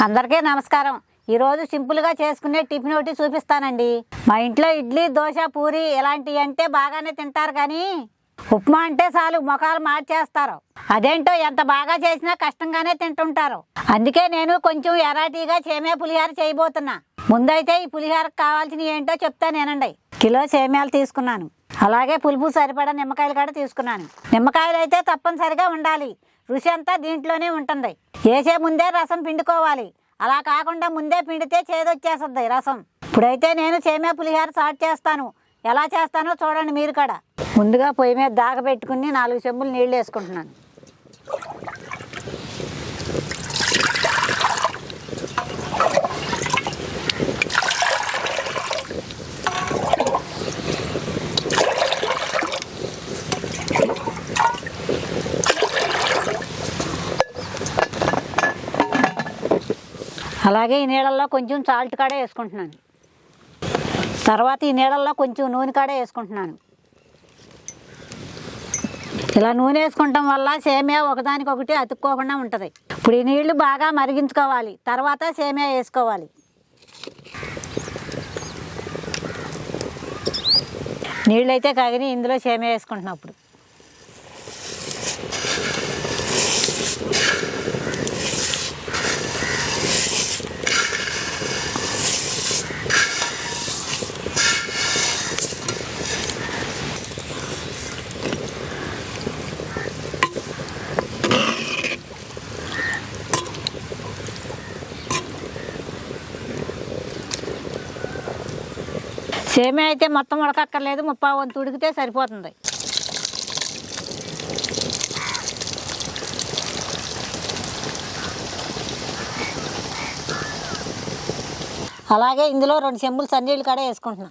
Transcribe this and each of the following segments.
అందరికీ నమస్కారం. ఈరోజు సింపుల్గా చేసుకునే టిఫిన్ ఒకటి చూపిస్తానండి. మా ఇంట్లో ఇడ్లీ దోశ పూరి ఇలాంటివి అంటే బాగానే తింటారు కానీ ఉప్మా అంటే చాలు ముఖాలు మార్చేస్తారు. అదేంటో ఎంత బాగా చేసినా కష్టంగానే తింటుంటారు. అందుకే నేను కొంచెం ఎరాటీగా సేమే పులిహార చేయబోతున్నా. ముందైతే ఈ పులిహారకు కావాల్సినవి ఏంటో చెప్తా నేనండి. కిలో సేమ్యాలు తీసుకున్నాను. అలాగే పులుపు సరిపడా నిమ్మకాయలు కూడా తీసుకున్నాను. నిమ్మకాయలు అయితే తప్పనిసరిగా ఉండాలి. రుచి అంతా దీంట్లోనే ఉంటుంది. వేసే ముందే రసం పిండుకోవాలి. అలా కాకుండా ముందే పిండితే చేదొచ్చేస్తుంది రసం. ఇప్పుడైతే నేను సేమే పులిహార స్టార్ట్ చేస్తాను. ఎలా చేస్తానో చూడండి మీరు కూడా. ముందుగా పొయ్యి మీద దాగ పెట్టుకుని నాలుగు చెంబులు నీళ్ళు వేసుకుంటున్నాను. అలాగే ఈ నీళ్ళల్లో కొంచెం సాల్ట్ కాడే వేసుకుంటున్నాను. తర్వాత ఈ నీళ్ళల్లో కొంచెం నూనె కాడే వేసుకుంటున్నాను. ఇలా నూనె వేసుకుంటాం వల్ల సేమియా ఒకదానికొకటి అతుక్కోకుండా ఉంటుంది. ఇప్పుడు ఈ నీళ్ళు బాగా మరిగించుకోవాలి. తర్వాత సేమియా వేసుకోవాలి. నీళ్ళైతే అయితే కాగిని ఇందులో సేమియా వేసుకుంటున్నప్పుడు సేమే అయితే మొత్తం ఉడకక్కర్లేదు ముప్పై వంతు ఉడికితే సరిపోతుంది. అలాగే ఇందులో రెండు చెంబులు సన్నీళ్ళు కూడా వేసుకుంటున్నా.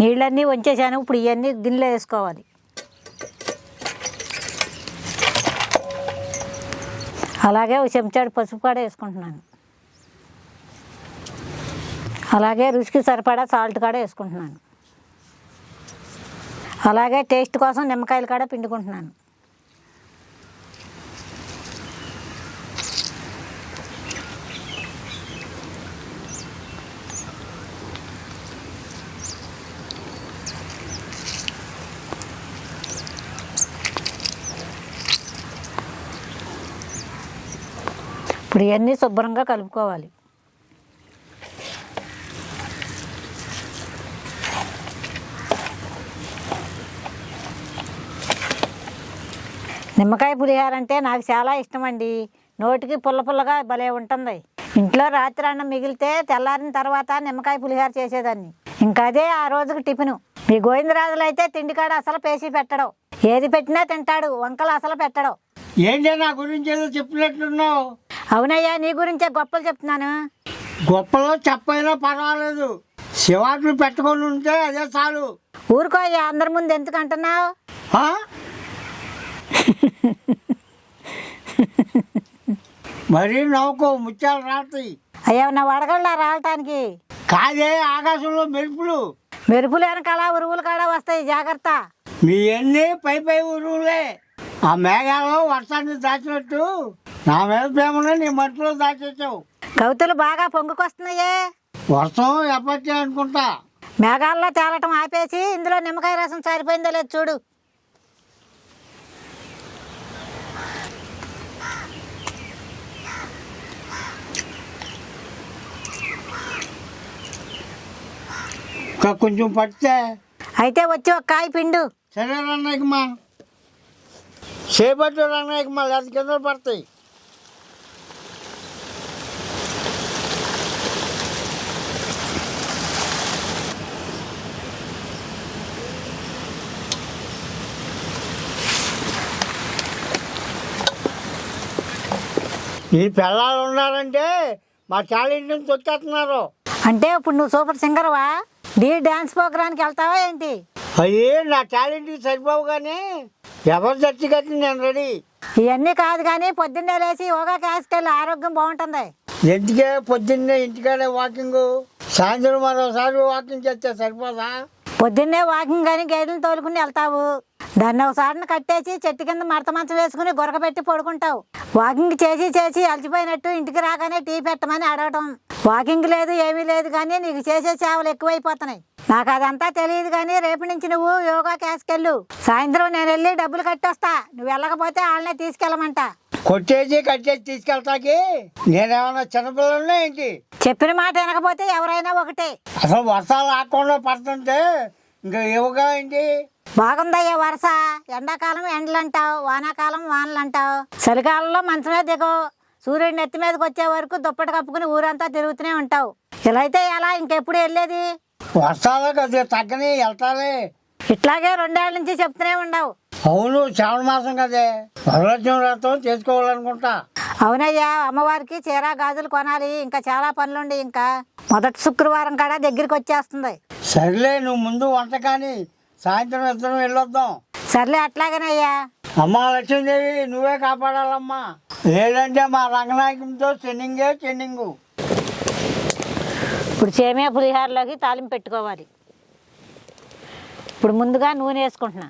నీళ్ళన్నీ వంచేసాను ఇప్పుడు ఇవన్నీ గిన్నెలో వేసుకోవాలి. అలాగే ఒక చెంచాడు పసుపు కూడా వేసుకుంటున్నాను. అలాగే రుచికి సరిపడా సాల్ట్ కూడా వేసుకుంటున్నాను. అలాగే టేస్ట్ కోసం నిమ్మకాయలు కూడా పిండుకుంటున్నాను. ఇప్పుడు ఇవన్నీ శుభ్రంగా కలుపుకోవాలి. నిమ్మకాయ పులిహార అంటే నాకు చాలా ఇష్టం అండి నోటికి పుల్ల పుల్లగా భలే ఉంటుంది. ఇంట్లో రాత్రి అన్నం మిగిలితే తెల్లారిన తర్వాత నిమ్మకాయ పులిహార చేసేదాన్ని. ఇంకా అదే ఆ రోజుకి టిఫిను. మీ గోవిందరాజులు అయితే తిండికాడ అసలు పేసి పెట్టడం. ఏది పెట్టినా తింటాడు వంకలు అసలు పెట్టడం. ఏంటి నా గురించి ఏదో చెప్పినట్లున్నావు? అవునయ్యా నీ గురించే గొప్పలు చెప్తున్నాను. గొప్పలో చెప్పైనా పర్వాలేదు. శివాట్లు పెట్టుకొని ఉంటే అదే చాలు. ఊరుకో అయ్యా అందరి ముందు ఎందుకు అంటున్నావు? మరీ నవ్వుకో ముత్యాలు రాతాయి అయ్యా నా వడగళ్ళ రావటానికి కాదే ఆకాశంలో మెరుపులు. మెరుపులు వెనకాల ఉరువులు కాడ వస్తాయి జాగ్రత్త. మీ అన్ని పై పై ఊరులే ఆ మేఘాలు వర్షాన్ని దాచినట్టు నా మీద ప్రేమను నీ మట్టిలో దాచేసావు. కవితలు బాగా పొంగుకొస్తున్నాయే. వర్షం ఎప్పటి అనుకుంటా. మేఘాల్లో తేలటం ఆపేసి ఇందులో నిమ్మకాయ రసం సరిపోయిందో లేదు చూడు. ఇంకా కొంచెం పడితే అయితే వచ్చి ఒక కాయ పిండు. సరే రన్నయ్యకమ్మా చేపట్టు రన్నయ్యకమ్మా లేదా కింద పడతాయి. ఈ పిల్లలు ఉన్నారంటే మా టాలెంట్ నుంచి వచ్చేస్తున్నారు. అంటే ఇప్పుడు నువ్వు సూపర్ సింగర్వా డీ డాన్స్ ప్రోగ్రామ్కి వెళ్తావా ఏంటి? అయ్యే నా టాలెంట్కి సరిపోవు కానీ ఎవరు చచ్చి కట్టి నేను రెడీ. ఇవన్నీ కాదు కానీ పొద్దున్నే లేచి యోగా క్లాస్కి వెళ్ళి ఆరోగ్యం బాగుంటుంది. ఎందుకే పొద్దున్నే ఇంటికాడే వాకింగ్? సాయంత్రం మరోసారి వాకింగ్ చేస్తే సరిపోదా? పొద్దున్నే వాకింగ్ కానీ గేదెలు తోలుకుని వెళ్తావు. దాన్ని ఒకసారిని కట్టేసి చెట్టు కింద మడత మంచం వేసుకుని గురక పెట్టి పడుకుంటావు. వాకింగ్ చేసి చేసి అలసిపోయినట్టు ఇంటికి రాగానే టీ పెట్టమని అడగటం. వాకింగ్ లేదు ఏమీ లేదు కానీ నీకు చేసే సేవలు ఎక్కువైపోతున్నాయి. నాకు అదంతా తెలియదు కానీ రేపు నుంచి నువ్వు యోగా క్లాస్కెళ్ళు. సాయంత్రం నేను వెళ్ళి డబ్బులు కట్టొస్తా. నువ్వు వెళ్ళకపోతే వాళ్ళనే తీసుకెళ్ళమంట. కొట్టేసి కట్టేసి తీసుకెళ్తాకి? నేనేమన్నా చిన్నపిల్లలనే ఏంటి? చెప్పిన మాట వినకపోతే ఎవరైనా ఒకటే. అసలు వర్షాలు రాకుండా పడుతుంటే ఇంకా యోగా ఏంటి? బాగుందయ్యా వరుస. ఎండాకాలం ఎండలు అంటావు వానాకాలం వానలు అంటావు చలికాలంలో మంచమే దిగవు. సూర్యుడి నెత్తి మీదకి వచ్చే వరకు దుప్పటి కప్పుకుని ఊరంతా తిరుగుతూనే ఉంటావు. ఇలా అయితే ఎలా? ఇంకెప్పుడు వెళ్ళేది? వర్షాలు కొద్దిగా తగ్గని వెళ్తాలే. ఇట్లాగే రెండేళ్ళ నుంచి చెప్తూనే ఉండవు. అవును శ్రావణ మాసం కదే. వరలక్ష్మి వ్రతం చేసుకోవాలనుకుంటా. అవునయ్యా అమ్మవారికి చీర గాజులు కొనాలి. ఇంకా చాలా పనులుండి ఇంకా. మొదటి శుక్రవారం కాడ దగ్గరికి వచ్చేస్తుంది. సర్లే నువ్వు ముందు వంట కానీ సాయంత్రం ఇద్దరం వెళ్ళొద్దాం. సర్లే అట్లాగేనయ్యా. అమ్మా లక్ష్మీదేవి నువ్వే కాపాడాలమ్మా. లేదంటే మా రంగనాయకంతో చెన్నింగే చెన్నింగు. ఇప్పుడు సేమియా పులిహారలోకి తాలింపు పెట్టుకోవాలి. ఇప్పుడు ముందుగా నూనె వేసుకుంటున్నా.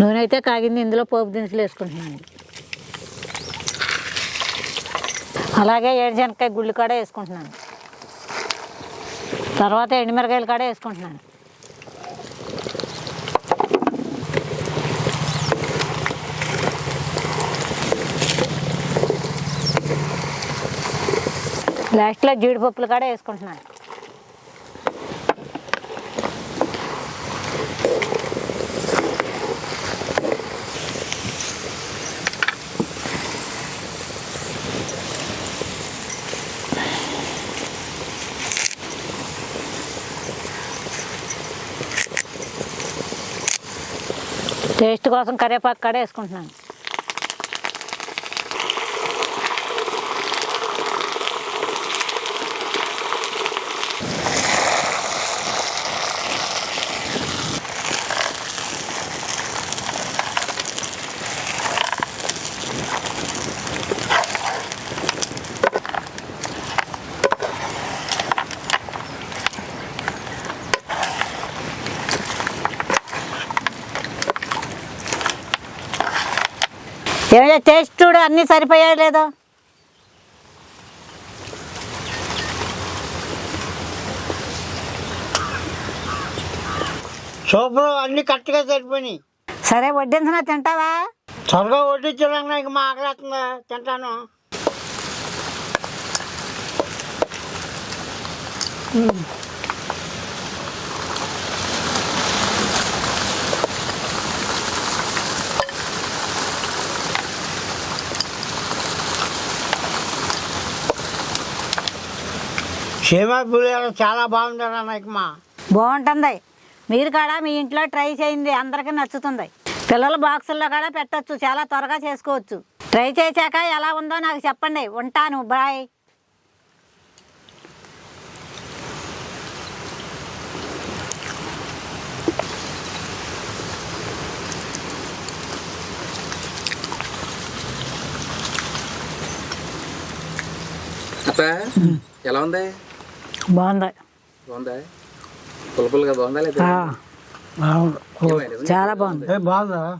నూనె అయితే కాగింది ఇందులో పోపు దినుసులు వేసుకుంటున్నాను. అలాగే ఏడుశనక్కాయ గుళ్ళు కూడా వేసుకుంటున్నాను. తర్వాత ఎండుమిరకాయలు కూడా వేసుకుంటున్నాను. లాస్ట్లో జీడిపప్పులు కూడా వేసుకుంటున్నాను. టేస్ట్ కోసం కరివేపాకు కూడా వేసుకుంటున్నాను. ఏమైనా టేస్ట్ చూడు అన్నీ సరిపోయాయి లేదో? సూపర్ అన్ని కరెక్ట్గా సరిపోయినాయి. సరే వడ్డించిన తింటావా? త్వరగా వడ్డించు రంగనాయకి మా ఆకలేస్తుందా తింటాను. సేమా పులిహోర చాలా బాగుంది రంగనాయకి మా బాగుంటుంది. మీరు కూడా మీ ఇంట్లో ట్రై చేయండి. అందరికీ నచ్చుతుంది. పిల్లల బాక్సుల్లో కూడా పెట్టచ్చు. చాలా త్వరగా చేసుకోవచ్చు. ట్రై చేశాక ఎలా ఉందో నాకు చెప్పండి. ఉంటాను. బాయ్. ఎలా ఉంది? బాగుంది. బాగుందా? పుల్ల పుల్లగా బాగుందా. లేదా? చాలా బాగుంది. ఏ బాగుందా?